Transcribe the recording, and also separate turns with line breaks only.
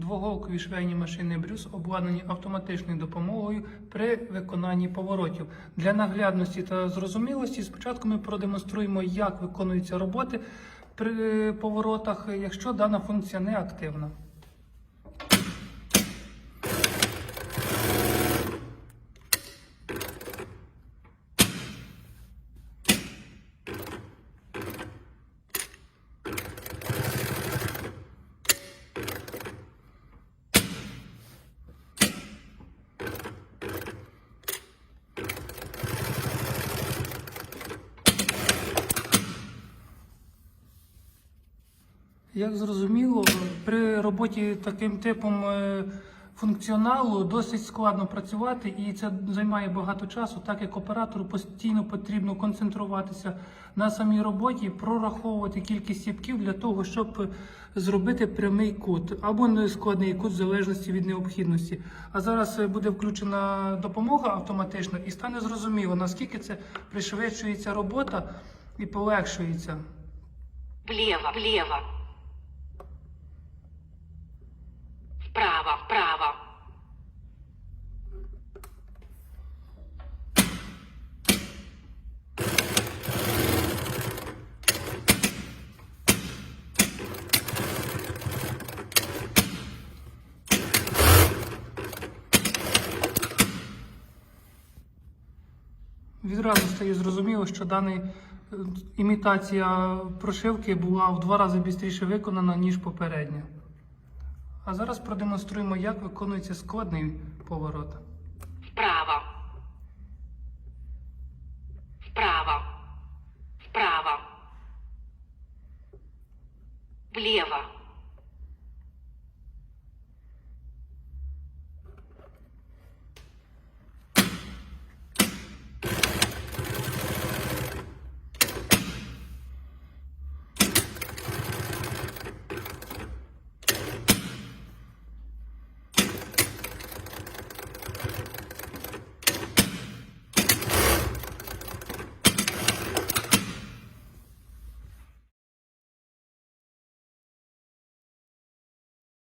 Двоголкові швейні машини Брюс обладнані автоматичною допомогою при виконанні поворотів. Для наглядності та зрозумілості спочатку ми продемонструємо, як виконуються роботи при поворотах, якщо дана функція не активна. Як зрозуміло, при роботі таким типом е, функціоналу досить складно працювати, і це займає багато часу, так як оператору постійно потрібно концентруватися на самій роботі, прораховувати кількість сіпків для того, щоб зробити прямий кут або нескладний кут в залежності від необхідності. А зараз е, буде включена допомога автоматично, і стане зрозуміло, наскільки це пришвидшується робота і полегшується.
Влево, влево. Вправо, вправо.
Відразу стає зрозуміло, що дана е, імітація прошивки була в два рази швидше виконана, ніж попередня. А зараз продемонструємо, як виконується складний поворот.
Вправо. Вправо. Вправо. Влево.